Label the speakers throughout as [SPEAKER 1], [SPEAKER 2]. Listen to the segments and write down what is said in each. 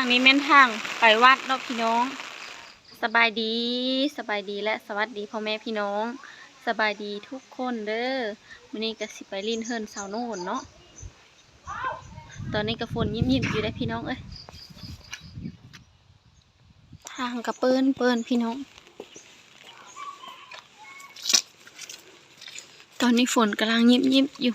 [SPEAKER 1] างนี้แม่นทางไปวัดเนาะพี่น้อง สบายดีสบายดีและสวัสดีพ่อแม่พี่น้อง สบายดีทุกคนเด้อวันนี้ก็สิไปลินเฮิรนสาวโน่นเนาะตอนนี้ก็ฝนยิ้มๆอยู่ได้พี่น้องเอ้ยทางกระเปิ้นเปิ้นพี่น้อง ตอนนี้ฝนกำลังยิ้มๆอยู่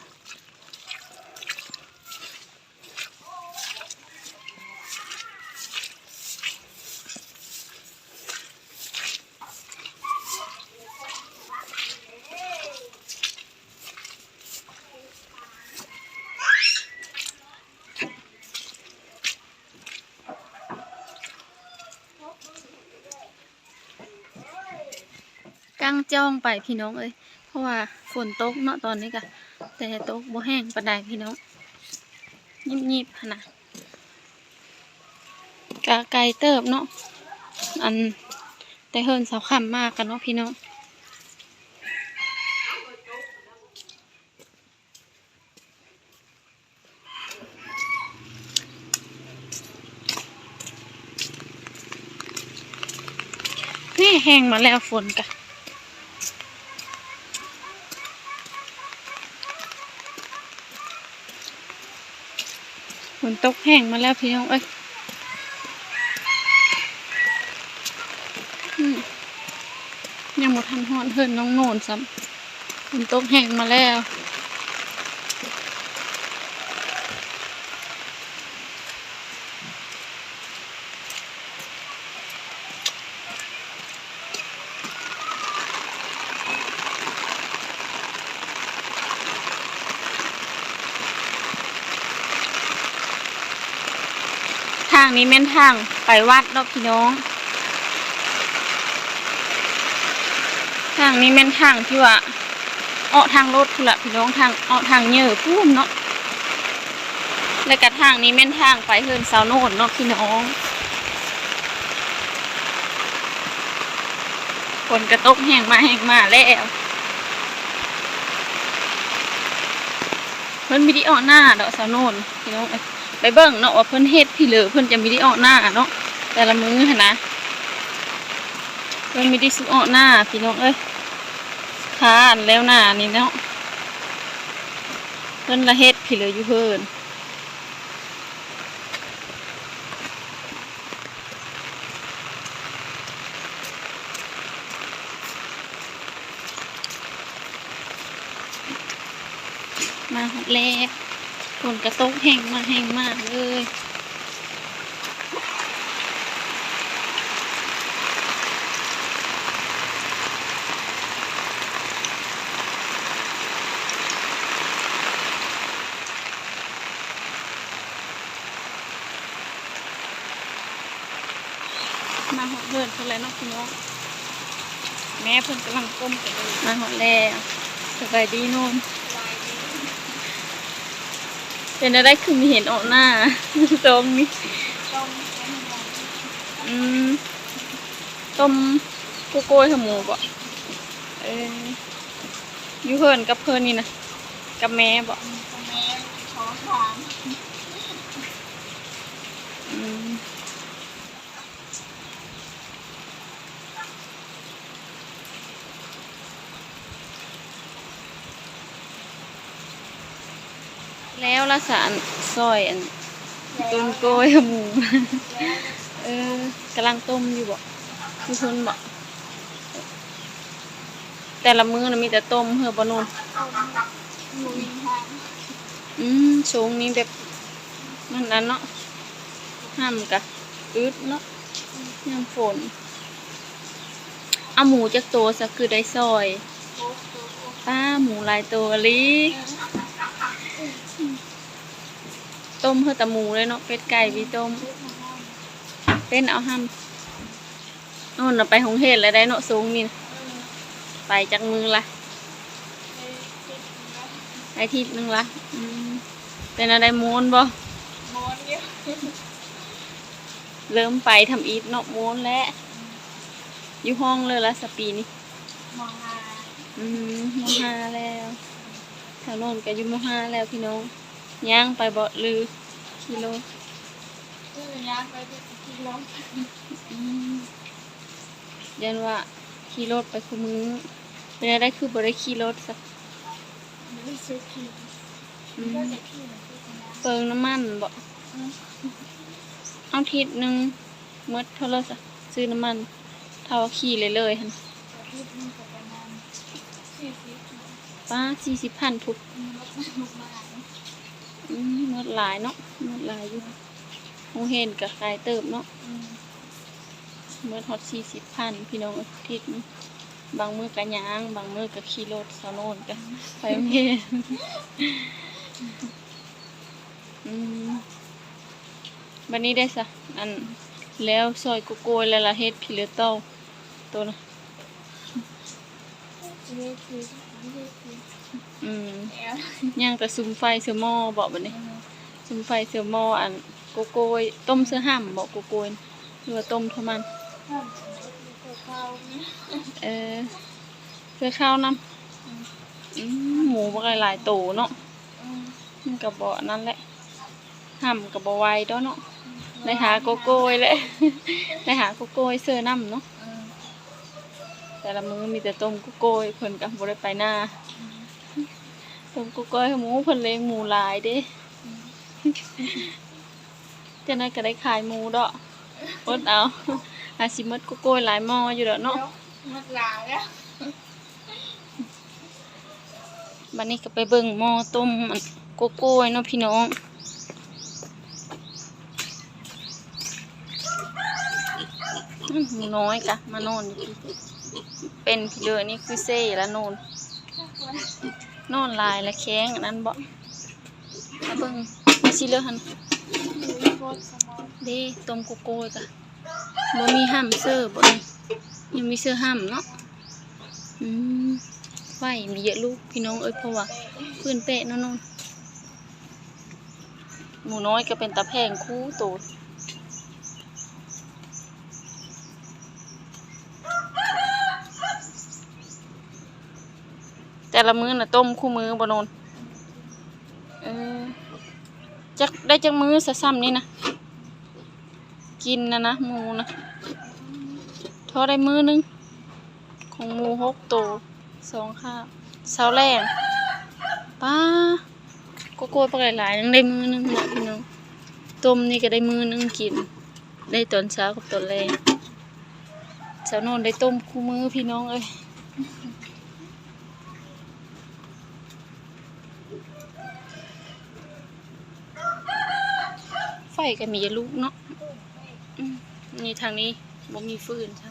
[SPEAKER 1] จ้องไปพี่น้องเอ้ยเพราะว่าฝนตกเนาะตอนนี้กะแต่ตกบ่แห้งปานใดพี่น้องยิบๆหั่นะกะไกลเติบเนาะอันแต่เฮินเสาค่ำมากกันเนาะพี่น้องนี่แห้งมาแล้วฝนกะ นตกแห้งมาแล้วพี่น้องเอ้ยยังหมดทันหอนเฮิรนน้องโนนซ้ำฝนตกแห้งมาแล้วางนี้แม่นทางไปวัดเนาะพี่น้องทางนี้แม่นทางที่ว่าออกทางรถพุ่นละพี่น้องทางออกทางเหยื่อพุ่มเนาะแล้วก็ทางนี้แม่นทางไปเฮิรนเสาโนนเนาะพี่น้องฝนกระตกแห้งมาแห้งมาแล้วเพิ่นมิดีออกหน้าดอกเสาโนนพี่น้องเอ้ย ไปเบิ่งเนาะว่าเพิ่นเฮ็ดพี่เหลือเพิ่นจะมีได้ออกหน้าเนาะแต่ละมื้อหนนะเพิ่นมีได้สุออกหน้าพี่น้องเอ้ยทานแล้วหน้านี่เนาะเพิ่นละเฮ็ดพี่เหลืออยู่เพิ่นมาหดแล้ว นกระตกแห้งมากแห้งมากเลยมาหอดเพื่อนเพื่อนแล้วเนาะพี่น้องแม่เพื่อนกำลังก้มกันเลยมาหอดแล้วสบายดีนู่น เป็นอะไรคือมีเห็นออกหน้าตรงนี้อืมต้มโกโก้ยขมูบ่เอออยูเพิ่นกับเพิ่นนี่นะกับแม่บ่อืม แล้วละสารซอยอันต้นกล้วยหมูเออกำลังต้มอยู่บ่มีคนบ่แต่ละมื้อนะมีแต่ต้มเฮือบนูนอืมชงนี้แบบนั่นนั่นเนาะห้ามกะอึดเนาะยามฝนเอาหมูจากตัวซะคือได้ซอยป้าหมูหลายตัวอีหลี ต้มเพื่อแตะหมูเลยเนาะเป็ดไก่พี่ต้มเป็นเอาห้ำนู่นน่ะไปหงเห็ดแล้วได้เนาะสูงนี่น่ะไปจากมือละไปทิศนึงละอืมเป็นอะไรมูนบ่เริ่มไปทำอีทเนาะมูนแล้วอยู่ห้องเลยละสปีนี่อืมมห้าแล้วแถวโน่นก็อยู่มห้าแล้วพี่น้อง ย่างไปบ่หรือกิโล
[SPEAKER 2] อืมยางไปที่ที่ล้อม
[SPEAKER 1] อืมยันว่าขี่รถไปคุมือเป็นอะไรคือบ่ได้ขี่รถซะ
[SPEAKER 2] ไม่ได้ซื้อขี่
[SPEAKER 1] อืม
[SPEAKER 2] ก็จะขี่เหมือนที่ทำงาน
[SPEAKER 1] เปิงน้ำมันบ่เอาทิศหนึงหมดเท่าไหร่ซะซื้อน้ำมัน เท่าขี่เลยเลยหั่น
[SPEAKER 2] อาทิตย์หนึงก็ประมาณสี่สิบ
[SPEAKER 1] ป้าสี่สิบพันทุก
[SPEAKER 2] มีรถมาลุกมาหลาย
[SPEAKER 1] อืมหมดหลายเนาะหมดหลายอยู่โงเห็นกับกายเติบเนาะเมื่อฮอตสี่สิบพันพี่น้องอาทิตย์บางมือก็ย่าง บางมือก็ขี่รถสาวโนนกันไปโรงเรียนวันนี้ได้สะอันแล้วซอยโกโก้แล้วละเฮ็ดพิเลโต้ตัวนะ
[SPEAKER 2] เรียกคื อเรียกคือ
[SPEAKER 1] อืม
[SPEAKER 2] แอล
[SPEAKER 1] ย่างแต่ซุมไฟเสือหม้อบอกบัดนี้ซุมไฟเสือหม้ออันโกโก้ยต้มเสือห่ำบอกโกโก้ยหรือว่าต้มเท่ามัน
[SPEAKER 2] ข้าวก็ข้าวเนี่ย
[SPEAKER 1] เออเสือข้าวน้ำอืมหมูบักหลายๆโตเนาะ
[SPEAKER 2] อืม
[SPEAKER 1] มันกับบ่นั่นแหละห่ำกับบ่ไหวเด้อเนาะได้หาโกโก้ยแหละได้หาโกโก้ยเสื้อน้ำเนาะ
[SPEAKER 2] อืม
[SPEAKER 1] แต่ละมื้อมีแต่ต้มโกโก้ยเพิ่นก็บ่ได้ไปหน้า ต้มโกโก้ยให้หมูเพิ่นเลี้ยงหมูหลายเด้จังได๋ก็ได้ขายหมูดอกอดเอาอาสิหมดโกโก้ยหลายหม้ออยู่ดอกเนาะ
[SPEAKER 2] หมดหลายแล้ว
[SPEAKER 1] บัดนี้ก็ไปเบิ่งหม้อต้มอันโกโก้ยเนาะพี่น้องอื้อหมูน้อยกะมานอนอยู่พี่เป็นพี่เลยนี่คือเซ่แล้วนอน นอนลายและแข้งอันนั้นบ่มาเบิ่งมาสิเลยหัน
[SPEAKER 2] ดูโคตรสมอง
[SPEAKER 1] เด้ต้มโกโก้ยกะบ่มีห้ามเสื้อบ่นี่ยังมีเสื้อห้ามเนาะอืมไฟมีเยอะลูกพี่น้องเอ้ยเพราะว่าพื้นเปะนาะนนหมูน้อยก็เป็นตาแพงคู่โตด แต่ละมื้อน่ะต้มคู่มื้อบนนเออจักได้จักมื้อซะซ้ำนี่นะกินนะนะหมูนะท่าได้มื้อนึง ของหมูหกโตวสองข้าวเช้าแรงป้าโกโก้ปลาหลายๆยังได้มื้อนึงนะพี่น้องต้มนี่ก็ได้มื้อนึงกิน ได้ตอนเช้ากับตอนแรงเช้าโนนได้ต้มคู่มื้อพี่น้องเอ้ย ไฟก็มีลูกเนาะนี่ทางนี้บ่มีฟืนใช่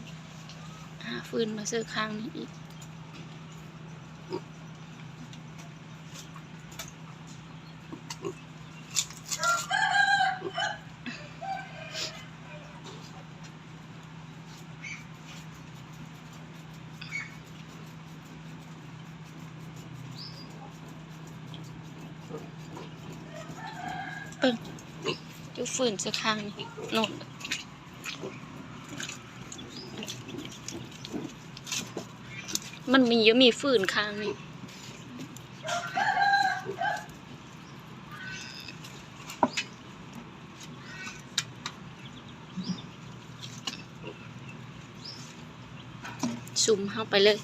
[SPEAKER 1] หาฟืนมาเสื้อข้างนี้อีกเปิ่ งดูฟืนเสื้อข้างนี่โน่นมันมีเยอะมีฟืนข้างนี่ซุ่มเข้าไปเลย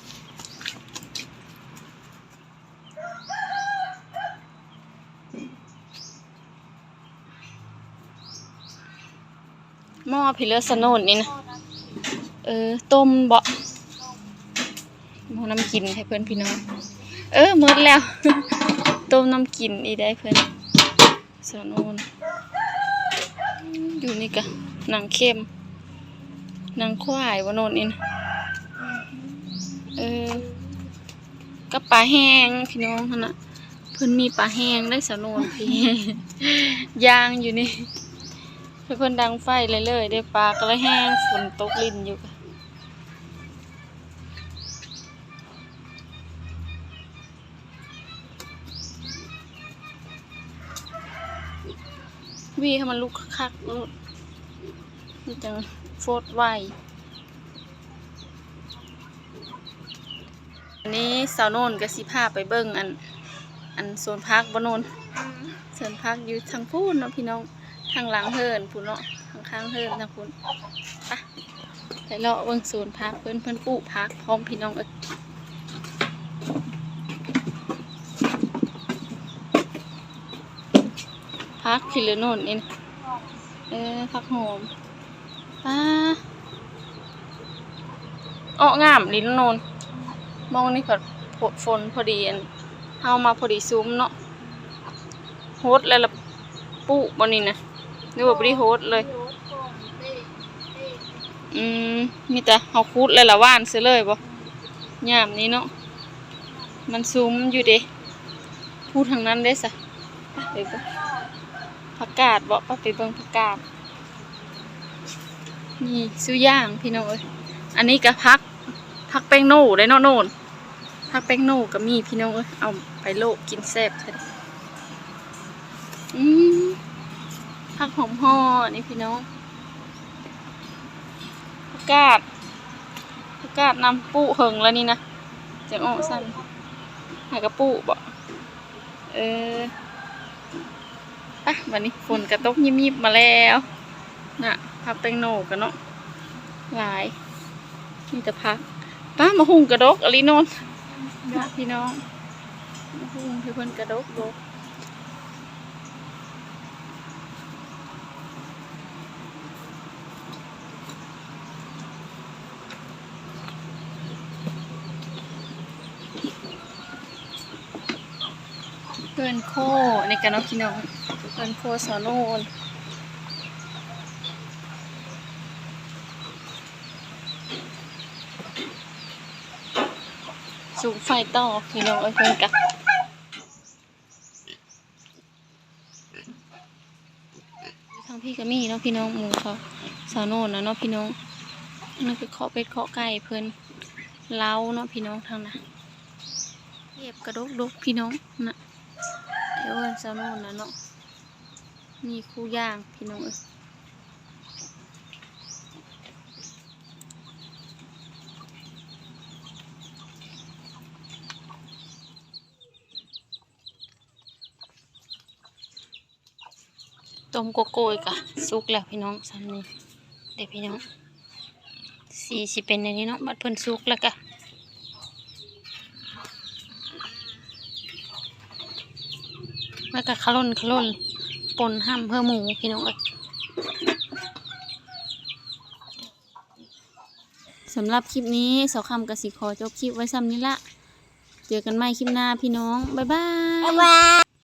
[SPEAKER 1] หม้อพิเลอร์สโนนนี่นะเออต้มเบาะหม้อน้ำกินให้เพื่อนพี่น้อง เออหมดแล้ว ต้มน้ำกินอีได้เพื่อนสโนนอยู่นี่กะหนังเข้มหนังควายวะโนนนี่นะเออกับปลาแห้งพี่น้องหั่นนะเพิ่อนมีปลาแห้งได้สโนนพี่ย่างอยู่นี่ เพื่อนดังไฟเลยเลยได้ปลาก็เลยแห้งฝนตกลินอยู่กะวีให้มันลุกคักๆลุกมันจังโฟดไวอันนี้สาวโนนกับสิพาไปเบิ่งอัน อันโซนพักบนนน
[SPEAKER 2] อืม
[SPEAKER 1] เสริมพักอยู่ทางพูนเนาะพี่น้อง ทางหลังเฮินพูนเนาะทางข้างเฮิมนะคุณไปไปเลาะเบิ่งศูนย์พักเพิ่นเพิ่นปลูกพักพร้อมพี่น้องเอ้ยพักพิลโนนนี่นะเออพักหอมป้าอ้องามลิ้นโนนมองนี่ก็ฝนฝนพอดีอันเฮามาพอดีซุ้มเนาะโฮดแล้วละปลูกบ่นี่นะ นึกว่าบ่ได้โฮดเลย
[SPEAKER 2] อื
[SPEAKER 1] มมีแต่เฮาคูดเลยละว่านเสียเลยบ่ยามนี้เนาะ มันซุ้มอยู่เด้พูดทางนั้นได้ซะไปเบิ่งผักกาดบ่ไปเบิ่งผักกาด นี่ซื้อย่างพี่น้องเอ้ยอันนี้ก็พัก พักแป้งโน่ได้เนาะโน่นพักแป้งโน่ก็มีพี่น้องเอ้ยเอาไปโลกกินแซ่บแท้อืม ผักหอมห่อนี่พี่น้องผักกาดผักกาดนำปูเหิงแล้วนี่นะจะอ้อสั้นหากระปูบ่เออปะวันนี้ฝนกระตกยิบๆมาแล้วน่ะพักแตงโหนกันเนาะหลายมีแต่พักป้ามาหุงกระดกอะไรนนนพี่น้องมาหุงเพิ่นกระดกดก อนโคในกันเนาพี่น้องเพื่อนโคสอนโนนสูงไฟต่อพี่น้องเอ้ยเพื่อนกันทางพี่ก็มีเนาะพี่น้องหมูเขาสาวโนนนะเนาะพี่น้องนั่นคือเคาะเป็ดเคาะไก่เพิ่อนเล้าเนาะพี่น้องทางนะเก็บกระดกดกพี่น้องน่ะ เดี๋ยวเอินสาวโนนนะเนาะนี่คู่ย่างพี่น้องเอ้ยต้มโกโก้อีกอะสุกแล้วพี่น้องซ้ำนี่เดี๋ยวพี่น้องสีสิเป็นอย่างนี้เนาะบัดเพิ่นสุกแล้วกะ แล้วก็ขลุ่นขลุ่นปนห้ำเพื่อหมูพี่น้องเอ้ยสำหรับคลิปนี้สาวคำกับสีขอจบคลิปไว้ซ้ำนี้ละ เจอกันใหม่คลิปหน้าพี่น้อง บ๊ายบาย